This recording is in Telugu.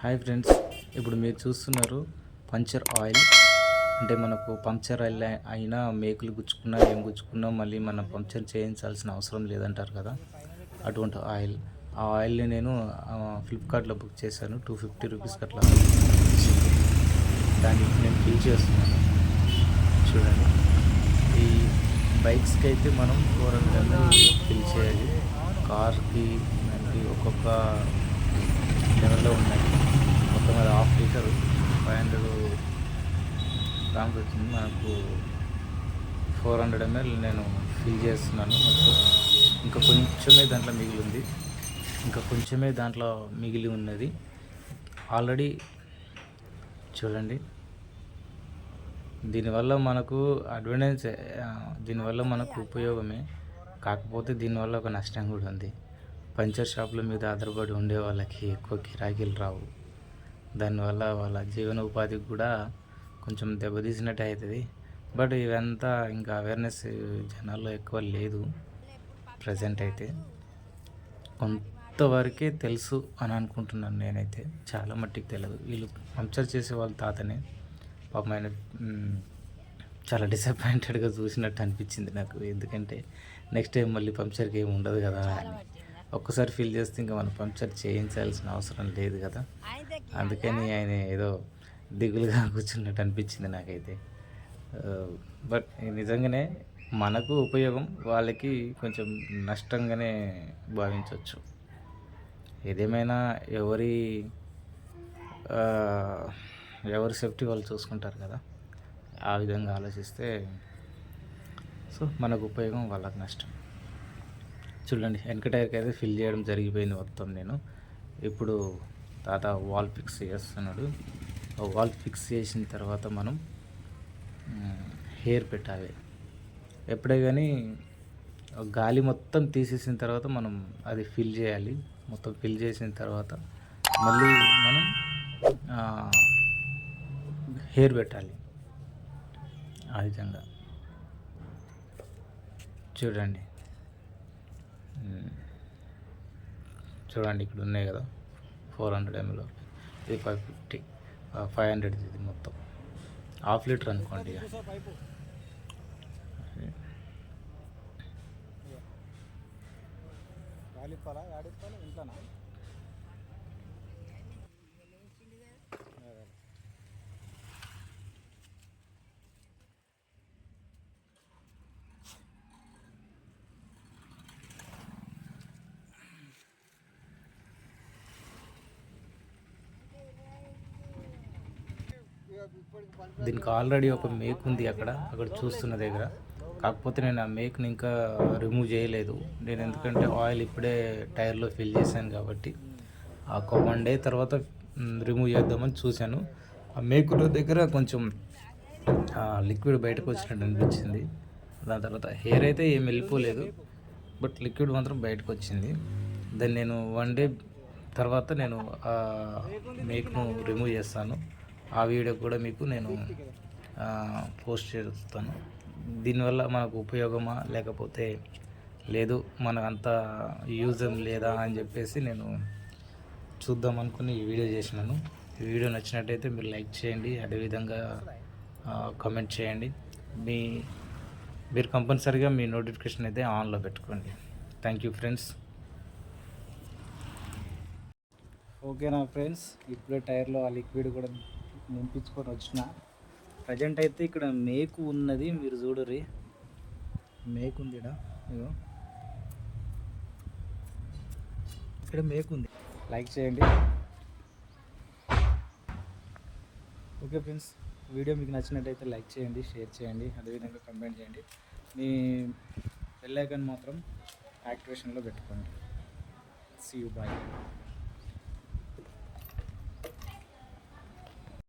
హాయ్ ఫ్రెండ్స్ ఇప్పుడు మీరు చూస్తున్నారు పంచర్ ఆయిల్. అంటే మనకు పంక్చర్ ఆయిల్ అయినా మేకులు గుచ్చుకున్నా ఏం గుచ్చుకున్నా మళ్ళీ మనం పంక్చర్ చేయించాల్సిన అవసరం లేదంటారు కదా అటువంటి ఆయిల్. ఆ ఆయిల్ని నేను ఫ్లిప్కార్ట్లో బుక్ చేశాను టూ ఫిఫ్టీ రూపీస్కి అట్లా దాన్ని నేను ఫిల్ చేస్తున్నాను. చూడండి. ఈ బైక్స్కి అయితే మనం ఫోర్ హండ్రెడ్ ఫిల్ చేయాలి. కార్కి మనకి ఒక్కొక్క లెవెల్లో ఉన్నాయి మొత్తం అది half litre five hundred grams వచ్చింది. మనకు ఫోర్ హండ్రెడ్ ఎంఎల్ నేను ఫిల్ చేస్తున్నాను మొత్తం. ఇంకా కొంచెమే దాంట్లో మిగిలి ఉంది. ఇంకా కొంచెమే దాంట్లో మిగిలి ఉన్నది. ఆల్రెడీ చూడండి. దీనివల్ల మనకు అడ్వాంటేజ్ దీనివల్ల మనకు ఉపయోగమే. కాకపోతే దీనివల్ల ఒక నష్టం కూడా ఉంది. పంచర్ షాపుల మీద ఆధారపడి ఉండే వాళ్ళకి ఎక్కువ గిరాకీలు రావు. దానివల్ల వాళ్ళ జీవన ఉపాధికి కూడా కొంచెం దెబ్బతీసినట్టు అవుతుంది బట్ ఇదంతా ఇంకా అవేర్నెస్ జనాల్లో ఎక్కువ లేదు ప్రజెంట్ అయితే. కొంతవరకే తెలుసు అని అనుకుంటున్నాను నేనైతే. చాలా మట్టికి తెలియదు వీళ్ళు పంచర్ చేసే వాళ్ళ తాతనే. పాపం ఆయన చాలా డిసప్పాయింటెడ్గా చూసినట్టు అనిపించింది నాకు. ఎందుకంటే నెక్స్ట్ టైం మళ్ళీ పంచర్కి ఏమి ఉండదు కదా అని. ఒక్కసారి ఫిల్ చేస్తే ఇంకా మనం పంక్చర్ చేయించాల్సిన అవసరం లేదు కదా. అందుకని ఆయన ఏదో దిగులుగా కూర్చున్నట్టు అనిపించింది నాకైతే. Uh, బట్ నిజంగానే మనకు ఉపయోగం వాళ్ళకి కొంచెం నష్టంగానే భావించవచ్చు. ఏదేమైనా ఎవరి uh, ఎవరి సేఫ్టీ వాళ్ళు చూసుకుంటారు కదా ఆ విధంగా ఆలోచిస్తే సో మనకు ఉపయోగం వాళ్ళకి నష్టం. చూడండి వెనక టైర్కి అయితే ఫిల్ చేయడం జరిగిపోయింది మొత్తం నేను. ఇప్పుడు తాత వాల్ ఫిక్స్ చేస్తున్నాడు. ఆ వాల్ ఫిక్స్ చేసిన తర్వాత మనం హెయిర్ పెట్టాలి. ఎప్పుడే కానీ గాలి మొత్తం తీసేసిన తర్వాత మనం అది ఫిల్ చేయాలి. మొత్తం ఫిల్ చేసిన తర్వాత మళ్ళీ మనం హెయిర్ పెట్టాలి. ఆ విధంగా. చూడండి. చూడండి ఇక్కడ ఉన్నాయి కదా. ఫోర్ హండ్రెడ్ ఎంఎల్ ఇది ఫైవ్ ఫిఫ్టీ ఫైవ్ హండ్రెడ్ ఇది మొత్తం. హాఫ్ లీటర్ అనుకోండి ఇక. దీనికి ఆల్రెడీ ఒక మేక్ ఉంది అక్కడ అక్కడ చూస్తున్న దగ్గర. కాకపోతే నేను ఆ మేక్ని ఇంకా రిమూవ్ చేయలేదు. నేను ఎందుకంటే ఆయిల్ ఇప్పుడే టైర్లో ఫిల్ చేశాను కాబట్టి. ఆ ఒక వన్ డే తర్వాత రిమూవ్ చేద్దామని చూశాను. ఆ మేకుల దగ్గర కొంచెం లిక్విడ్ బయటకు వచ్చినట్టు అనిపించింది. దాని తర్వాత హెయిర్ అయితే ఏం వెళ్ళిపోలేదు. బట్ లిక్విడ్ మాత్రం బయటకు వచ్చింది. దాన్ని నేను వన్ డే తర్వాత నేను ఆ మేక్ను రిమూవ్ చేస్తాను. ఆ వీడియో కూడా మీకు నేను పోస్ట్ చేస్తాను. దీనివల్ల మనకు ఉపయోగమా లేకపోతే లేదు మనకు అంత యూజ్ లేదా అని చెప్పేసి నేను చూద్దాం అనుకుని ఈ వీడియో చేసినాను. ఈ వీడియో నచ్చినట్టయితే మీరు లైక్ చేయండి అదేవిధంగా కమెంట్ చేయండి. మీ మీరు కంపల్సరీగా మీ నోటిఫికేషన్ అయితే ఆన్లో పెట్టుకోండి. Thank you friends. ఓకేనా ఫ్రెండ్స్ ఇప్పుడే టైర్లో ఆ లిక్విడ్ కూడా నింపించుకొని వచ్చిన. ప్రజెంట్ అయితే ఇక్కడ మేకు ఉన్నది మీరు చూడరి. మేకు ఉంది ఈడ. ఇగో. ఇక్కడ మేకు ఉంది. లైక్ చేయండి. ఓకే ఫ్రెండ్స్ వీడియో మీకు నచ్చినట్టయితే లైక్ చేయండి షేర్ చేయండి అదేవిధంగా కమెంట్ చేయండి. మీ బెల్ ఐకాన్ మాత్రం యాక్టివేషన్లో పెట్టుకోండి. See you bye